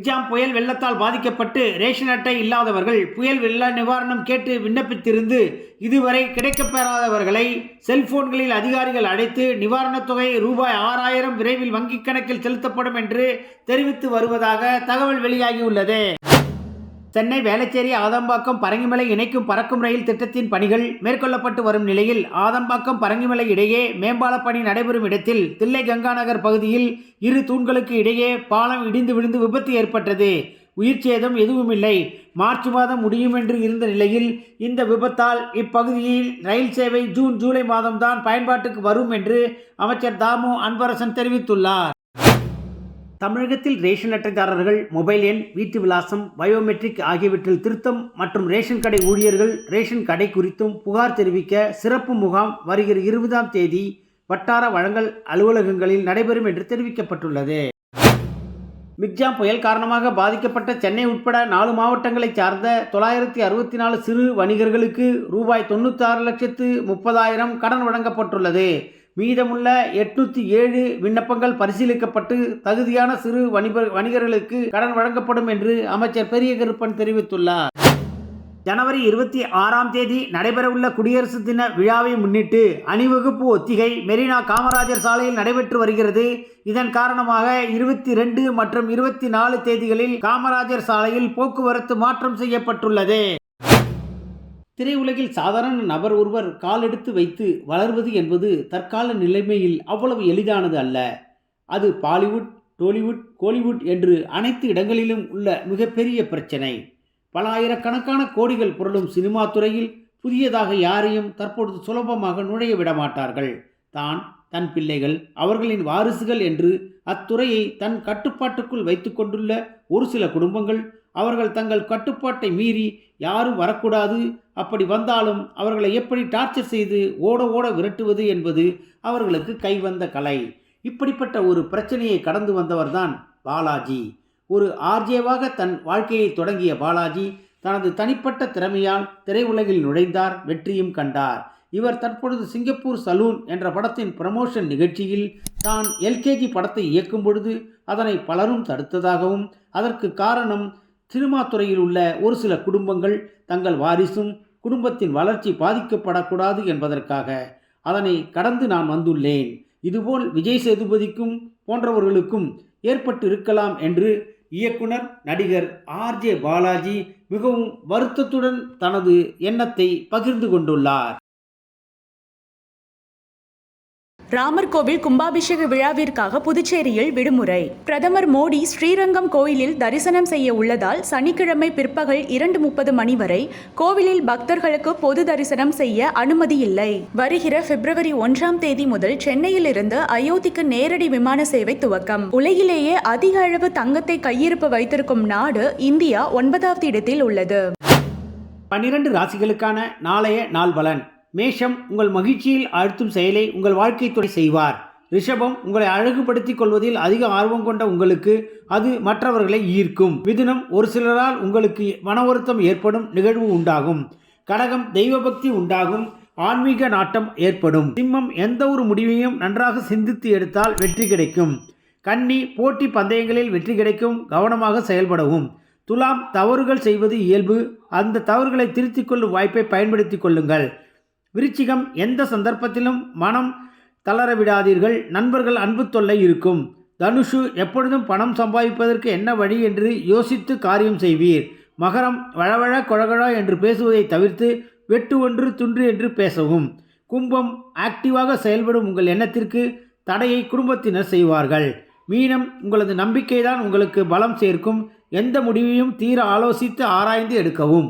Michaung புயல் வெள்ளத்தால் பாதிக்கப்பட்டு ரேஷன் அட்டை இல்லாதவர்கள் புயல் வெள்ள நிவாரணம் கேட்டு விண்ணப்பித்திருந்து இதுவரை கிடைக்கப்பெறாதவர்களை செல்போன்களில் அதிகாரிகள் அழைத்து நிவாரணத் தொகை ரூபாய் ஆறாயிரம் விரைவில் வங்கிக் கணக்கில் செலுத்தப்படும் என்று தெரிவித்து வருவதாக தகவல் வெளியாகியுள்ளது. சென்னை வேளச்சேரி ஆதம்பாக்கம் பரங்கிமலை இணைக்கும் பறக்கும் ரயில் திட்டத்தின் பணிகள் மேற்கொள்ளப்பட்டு வரும் நிலையில் ஆதம்பாக்கம் பரங்கிமலை இடையே மேம்பால பணி நடைபெறும் இடத்தில் தில்லை கங்காநகர் பகுதியில் இரு தூண்களுக்கு இடையே பாலம் இடிந்து விழுந்து விபத்து ஏற்பட்டது. உயிர் சேதம் எதுவுமில்லை மார்ச் மாதம் முடியும் என்று இருந்த நிலையில் இந்த விபத்தால் இப்பகுதியில் ரயில் சேவை ஜூன் ஜூலை மாதம்தான் பயன்பாட்டுக்கு வரும் என்று அமைச்சர் தாமு அன்பரசன் தெரிவித்துள்ளார். தமிழகத்தில் ரேஷன் அட்டைதாரர்கள் மொபைல் எண் வீட்டு விலாசம் பயோமெட்ரிக் ஆகியவற்றில் திருத்தம் மற்றும் ரேஷன் கடை ஊழியர்கள் ரேஷன் கடை குறித்தும் புகார் தெரிவிக்க சிறப்பு முகாம் வருகிற இருபதாம் தேதி வட்டார வழங்கல் அலுவலகங்களில் நடைபெறும் என்று தெரிவிக்கப்பட்டுள்ளது. மிக்ஜாம் புயல் காரணமாக பாதிக்கப்பட்ட சென்னை உட்பட நாலு மாவட்டங்களைச் சார்ந்த தொள்ளாயிரத்தி அறுபத்தி நாலு சிறு வணிகர்களுக்கு ரூபாய் தொண்ணூத்தாறு லட்சத்து முப்பதாயிரம் கடன் வழங்கப்பட்டுள்ளது. மீதமுள்ள எட்நூத்தி ஏழு விண்ணப்பங்கள் பரிசீலிக்கப்பட்டு தகுதியான சிறு வணிபர் வணிகர்களுக்கு கடன் வழங்கப்படும் என்று அமைச்சர் பெரிய கருப்பன் தெரிவித்துள்ளார். ஜனவரி இருபத்தி ஆறாம் தேதி நடைபெறவுள்ள குடியரசு தின விழாவை முன்னிட்டு அணிவகுப்பு ஒத்திகை மெரினா காமராஜர் சாலையில் நடைபெற்று வருகிறது. இதன் காரணமாக இருபத்தி ரெண்டு மற்றும் இருபத்தி நாலு தேதிகளில் காமராஜர் சாலையில் போக்குவரத்து மாற்றம் செய்யப்பட்டுள்ளது. திரையுலகில் சாதாரண நபர் ஒருவர் காலெடுத்து வைத்து வளர்வது என்பது தற்கால நிலைமையில் அவ்வளவு எளிதானது அல்ல. அது பாலிவுட் டோலிவுட் கோலிவுட் என்று அனைத்து இடங்களிலும் உள்ள மிகப்பெரிய பிரச்சனை. பல ஆயிரக்கணக்கான கோடிகள் புரளும் சினிமா துறையில் புதியதாக யாரையும் தற்பொழுது சுலபமாக நுழைய விடமாட்டார்கள் தான் தன் பிள்ளைகள் அவர்களின் வாரிசுகள் என்று அத்துறையை தன் கட்டுப்பாட்டுக்குள் வைத்து கொண்டுள்ள ஒரு சில குடும்பங்கள் அவர்கள் தங்கள் கட்டுப்பாட்டை மீறி யாரும் வரக்கூடாது. அப்படி வந்தாலும் அவர்களை எப்படி டார்ச்சர் செய்து ஓட ஓட விரட்டுவது என்பது அவர்களுக்கு கைவந்த கலை. இப்படிப்பட்ட ஒரு பிரச்சனையை கடந்து வந்தவர்தான் பாலாஜி. ஒரு ஆர்ஜேவாக தன் வாழ்க்கையை தொடங்கிய பாலாஜி தனது தனிப்பட்ட திறமையால் திரையுலகில் நுழைந்தார் வெற்றியும் கண்டார். இவர் தற்பொழுது சிங்கப்பூர் சலூன் என்ற படத்தின் ப்ரமோஷன் நிகழ்ச்சியில் தான் எல்கேஜி படத்தை இயக்கும் பொழுது அதனை பலரும் தடுத்ததாகவும் அதற்கு காரணம் சினிமா துறையில் உள்ள ஒரு சில குடும்பங்கள் தங்கள் வாரிசும் குடும்பத்தின் வளர்ச்சி பாதிக்கப்படக்கூடாது என்பதற்காக அதனை கடந்து நான் வந்துள்ளேன். இதுபோல் விஜய் சேதுபதிக்கும் போன்றவர்களுக்கும் ஏற்பட்டு இருக்கலாம் என்று இயக்குனர் நடிகர் ஆர்ஜே பாலாஜி மிகவும் வருத்தத்துடன் தனது எண்ணத்தை பகிர்ந்து கொண்டுள்ளார். ராமர் கோவில் கும்பாபிஷேக விழாவிற்காக புதுச்சேரியில் விடுமுறை. பிரதமர் மோடி ஸ்ரீரங்கம் கோயிலில் தரிசனம் செய்ய உள்ளதால் சனிக்கிழமை பிற்பகல் இரண்டு முப்பது மணி வரை கோவிலில் பக்தர்களுக்கு பொது தரிசனம் செய்ய அனுமதி இல்லை. வருகிற பிப்ரவரி ஒன்றாம் தேதி முதல் சென்னையிலிருந்து அயோத்திக்கு நேரடி விமான சேவை துவக்கம். உலகிலேயே அதிக அளவு தங்கத்தை கையிருப்பு வைத்திருக்கும் நாடு இந்தியா ஒன்பதாவது இடத்தில் உள்ளது. பன்னிரண்டு ராசிகளுக்கான நாளைய நாள் பலன். மேஷம் உங்கள் மகிழ்ச்சியில் ஆழ்த்தும் செயலை உங்கள் வாழ்க்கை துணை செய்வார். ரிஷபம் உங்களை அழகுபடுத்திக் கொள்வதில் அதிக ஆர்வம் கொண்ட உங்களுக்கு அது மற்றவர்களை ஈர்க்கும். மிதுனம் ஒரு சிலரால் உங்களுக்கு மன வருத்தம் ஏற்படும் நிகழ்வு உண்டாகும். கடகம் தெய்வபக்தி உண்டாகும். ஆன்மீக நாட்டம் ஏற்படும். சிம்மம் எந்த ஒரு முடிவையும் நன்றாக சிந்தித்து எடுத்தால் வெற்றி கிடைக்கும். கன்னி போட்டி பந்தயங்களில் வெற்றி கிடைக்கும் கவனமாக செயல்படவும். துலாம் தவறுகள் செய்வது இயல்பு. அந்த தவறுகளை திருத்திக் கொள்ளும் வாய்ப்பை பயன்படுத்திக் கொள்ளுங்கள். விருச்சிகம் எந்த சந்தர்ப்பத்திலும் மனம் தளர விடாதீர்கள் நண்பர்கள் அன்பு தொல்லை இருக்கும். தனுஷு எப்பொழுதும் பணம் சம்பாதிப்பதற்கு என்ன வழி என்று யோசித்து காரியம் செய்வீர். மகரம் வழவழ கொழகழா என்று பேசுவதை தவிர்த்து வெட்டு ஒன்று துன்று என்று பேசவும். கும்பம் ஆக்டிவாக செயல்படும் உங்கள் எண்ணத்திற்கு தடையை குடும்பத்தினர் செய்வார்கள். மீனம் உங்களது நம்பிக்கைதான் உங்களுக்கு பலம் சேர்க்கும். எந்த முடிவையும் தீர ஆலோசித்து ஆராய்ந்து எடுக்கவும்.